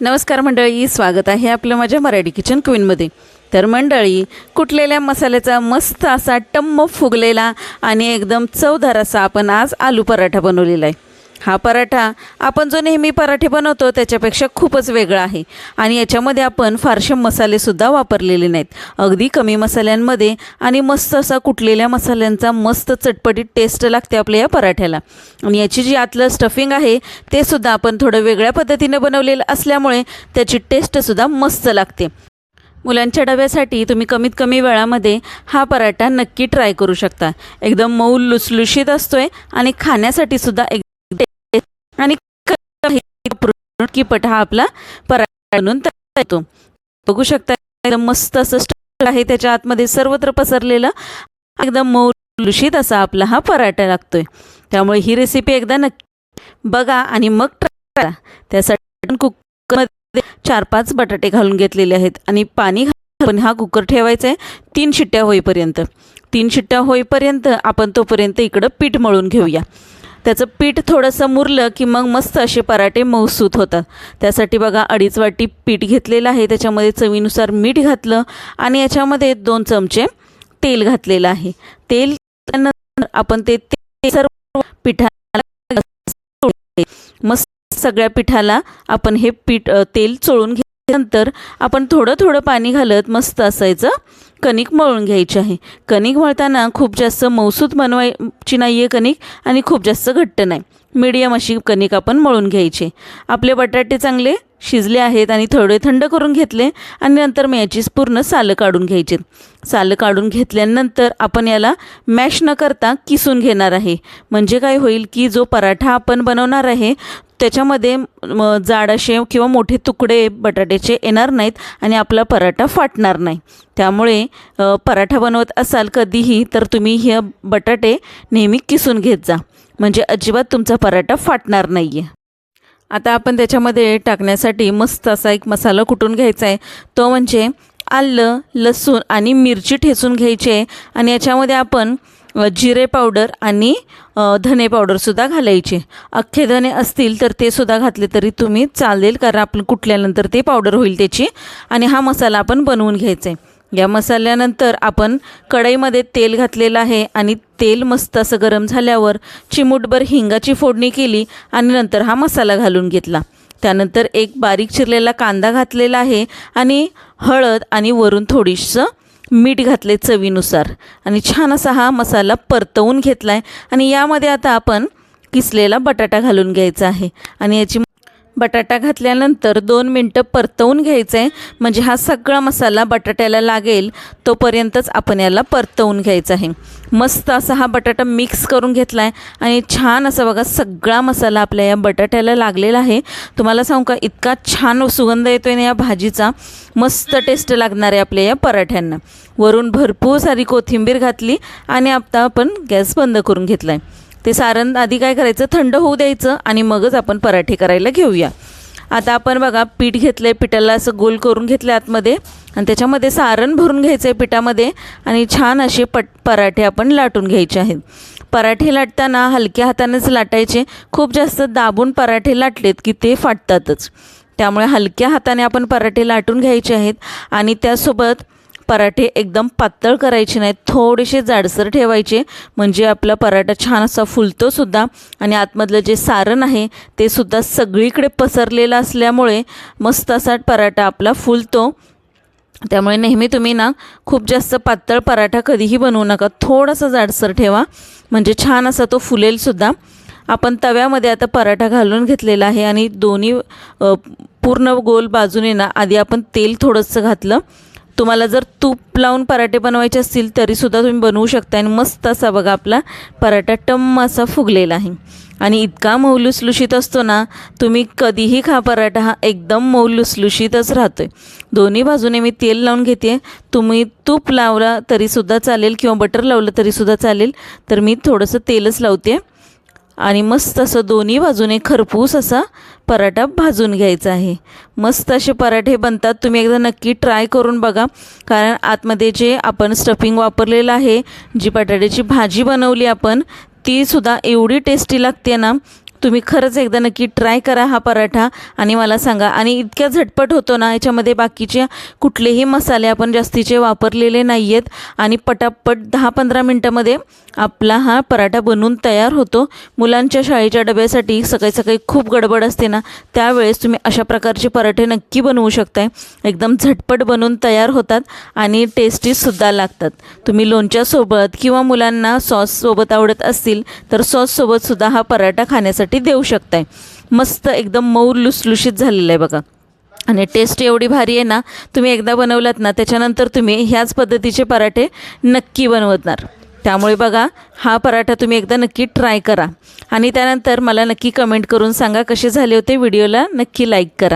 नमस्कार मंडळी स्वागत आहे आपलं माझ्या मराठी किचन क्वीनमध्ये तर मंडळी कुटलेल्या मसाल्याचा मस्त असा टम्म फुगलेला आणि एकदम चवदार असा आपण आज आलू पराठा बनवलेला आहे. हा पराठा आपण जो नेहमी पराठे बनवतो त्याच्यापेक्षा खूपच वेगळा आहे. आणि याच्यामध्ये आपण फारसे मसालेसुद्धा वापरलेले नाहीत. अगदी कमी मसाल्यांमध्ये आणि मस्त असा कुटलेल्या मसाल्यांचा मस्त चटपटीत टेस्ट लागते आपल्या या पराठ्याला. आणि याची जी आतलं स्टफिंग आहे ते सुद्धा आपण थोडं वेगळ्या पद्धतीने बनवलेलं असल्यामुळे त्याची टेस्टसुद्धा मस्त लागते. मुलांच्या डब्यासाठी तुम्ही कमीत कमी वेळामध्ये हा पराठा नक्की ट्राय करू शकता. एकदम मऊ लुसलुशीत असतोय आणि खाण्यासाठी सुद्धा एक आणि किपट हा आपला पराठा बनून तयार येतो. बघू शकता एकदम मस्त असं स्टफिंग आहे त्याच्या आतमध्ये सर्वत्र पसरलेलं एकदम मौलुषित असा आपला हा पराठा लागतोय. त्यामुळे ही रेसिपी एकदा नक्की बघा आणि मग ट्राय करा. त्यासाठी कुकरमध्ये चार पाच बटाटे घालून घेतलेले आहेत आणि पाणी घालून हा कुकर ठेवायचा आहे तीन शिट्ट्या होईपर्यंत. तीन शिट्ट्या होईपर्यंत आपण तोपर्यंत इकडं पीठ मळून घेऊया. त्याचं पीठ थोडंसं मुरलं की मग मस्त असे पराठे मऊसूत होतात. त्यासाठी बघा अडीच वाटी पीठ घेतलेलं आहे. त्याच्यामध्ये चवीनुसार मीठ घातलं आणि याच्यामध्ये दोन चमचे तेल घातलेलं आहे. तेल त्यानंतर आपण ते ते सर्व पिठाला मस्त सगळ्या पिठाला आपण हे पीठ तेल चोळून घेतल्यानंतर आपण थोडं थोडं पाणी घालत मस्त असायचं. कणिक मळून घ्यायची आहे. कणिक मळताना खूप जास्त मौसूद बनवायची नाही आहे कणिक आणि खूप जास्त घट्ट नाही. मीडियम अशी कणिक आपण मळून घ्यायची. आपले बटाटे चांगले शिजले आहेत आणि थोडे थंड करून घेतले आणि नंतर मी याची पूर्ण सालं काढून घ्यायची. सालं काढून घेतल्यानंतर आपण याला मॅश न करता किसून घेणार आहे. म्हणजे काय होईल की जो पराठा आपण बनवणार आहे त्याच्यामध्ये जाड असे किंवा मोठे तुकडे बटाट्याचे येणार नाहीत आणि आपला पराठा फाटणार नाही. त्यामुळे पराठा बनवत असाल कधीही तर तुम्ही हे बटाटे नेहमी किसून घेत जा. म्हणजे अजिबात तुमचा पराठा फाटणार नाही आहे आता आपण त्याच्यामध्ये टाकण्यासाठी मस्त असा एक मसाला कुटून घ्यायचा आहे तो म्हणजे आलं लसूण आणि मिरची ठेचून घ्यायची आहे. आणि याच्यामध्ये आपण जिरे पावडर आणि धने पावडरसुद्धा घालायचे. अख्खे धने असतील तर ते सुद्धा घातले तरी तुम्ही चालेल कारण आपण कुठल्यानंतर ते पावडर होईल त्याची. आणि हा मसाला आपण बनवून घ्यायचा आहे या मसाल्यानंतर आपण कढईमध्ये तेल घातलेलं आहे आणि तेल मस्त असं गरम झाल्यावर चिमूटभर हिंगाची फोडणी केली आणि नंतर हा मसाला घालून घेतला. त्यानंतर एक बारीक चिरलेला कांदा घातलेला आहे आणि हळद आणि वरून थोडीसं मीठ घातले चवीनुसार. आणि छान असा हा मसाला परतवून घेतला आहे आणि यामध्ये आता आपण किसलेला बटाटा घालून घ्यायचा आहे. आणि याची बटाटा घातल्यानंतर दोन मिनटं परतवून घ्यायचं आहे म्हणजे हा सगळा मसाला बटाट्याला लागेल तोपर्यंतच आपण याला परतवून घ्यायचा आहे. मस्त असा हा बटाटा मिक्स करून घेतला आहे आणि छान असा बघा सगळा मसाला आपल्या या बटाट्याला लागलेला आहे. तुम्हाला सांगू का इतका छान सुगंध येतो आहे ना या भाजीचा. मस्त टेस्ट लागणार आहे आपल्या या पराठ्यांना. वरून भरपूर सारी कोथिंबीर घातली आणि आता आपण गॅस बंद करून घेतला आहे ते सारण आधी काय करायचं? थंड होऊ द्यायचं आणि मगच आपण पराठे करायला घेऊया. आता आपण बघा पीठ घेतलं आहे पिठाला असं गोल करून घेतलं आतमध्ये. आणि त्याच्यामध्ये सारण भरून घ्यायचं आहे पिठामध्ये आणि छान असे पट पराठे आपण लाटून घ्यायचे आहेत. पराठे लाटताना हलक्या हातानेच लाटायचे. खूप जास्त दाबून पराठे लाटलेत की ते फाटतातच. त्यामुळे हलक्या हाताने आपण पराठे लाटून घ्यायचे आहेत आणि त्यासोबत पराठे एकदम पातळ करायचे नाहीत थोडेसे जाडसर ठेवायचे म्हणजे आपला पराठा छान असा फुलतोसुद्धा आणि आतमधलं जे सारण आहे ते सुद्धा सगळीकडे पसरलेलं असल्यामुळे मस्त असा पराठा आपला फुलतो. त्यामुळे नेहमी तुम्ही ना खूप जास्त पातळ पराठा कधीही बनवू नका. थोडासा जाडसर ठेवा म्हणजे छान असा तो फुलेलसुद्धा आपण तव्यामध्ये आता पराठा घालून घेतलेला आहे आणि दोन्ही पूर्ण गोल बाजूने ना आधी आपण तेल थोडंसं घातलं. तुम्हाला जर तूप लावून पराठे बनवायचे असतील तरीसुद्धा तुम्ही बनवू शकता आणि मस्त असा बघा आपला पराठा टम्म असा फुगलेला आहे. आणि इतका मौलुसलुशीत असतो ना तुम्ही कधीही खा पराठा हा एकदम मौलुसलुशीतच राहतो आहे दोन्ही बाजूने मी तेल लावून घेते तुम्ही तूप लावला तरीसुद्धा चालेल किंवा बटर लावलं तरीसुद्धा चालेल. तर मी थोडंसं तेलच लावते आणि मस्त असं दोन्ही बाजूने खरपूस असा पराठा भाजून घ्यायचा आहे. मस्त असे पराठे बनतात. तुम्ही एकदा नक्की ट्राय करून बघा. कारण आतमध्ये जे आपण स्टफिंग वापरलेलं आहे जी बटाट्याची भाजी बनवली आपण ती सुद्धा एवढी टेस्टी लागते ना तुम्ही खरंच एकदा नक्की ट्राय करा हा पराठा आणि मला सांगा. आणि इतक्या झटपट होतो ना याच्यामध्ये बाकीचे कुठलेही मसाले आपण जास्तीचे वापरलेले नाही आहेत आणि पटापट दहा पंधरा मिनटामध्ये आपला हा पराठा बनवून तयार होतो. मुलांच्या शाळेच्या डब्यासाठी सकाळी सकाळी खूप गडबड असते ना त्यावेळेस तुम्ही अशा प्रकारचे पराठे नक्की बनवू शकताय. एकदम झटपट बनवून तयार होतात आणि टेस्टीसुद्धा लागतात. तुम्ही लोणच्यासोबत किंवा मुलांना सॉससोबत आवडत असतील तर सॉससोबतसुद्धा हा पराठा खाण्यासाठी देऊ शकताय. मस्त एकदम मऊ लुसलुशीत झालेलं आहे बघा. आणि टेस्ट एवढी भारी आहे ना तुम्ही एकदा बनवलात ना त्याच्यानंतर तुम्ही ह्याच पद्धतीचे पराठे नक्की बनवणार. त्यामुळे बघा हा पराठा तुम्ही एकदा नक्की ट्राय करा. आणि त्यानंतर मला नक्की कमेंट करून सांगा कसे झाले होते व्हिडिओला नक्की लाईक करा.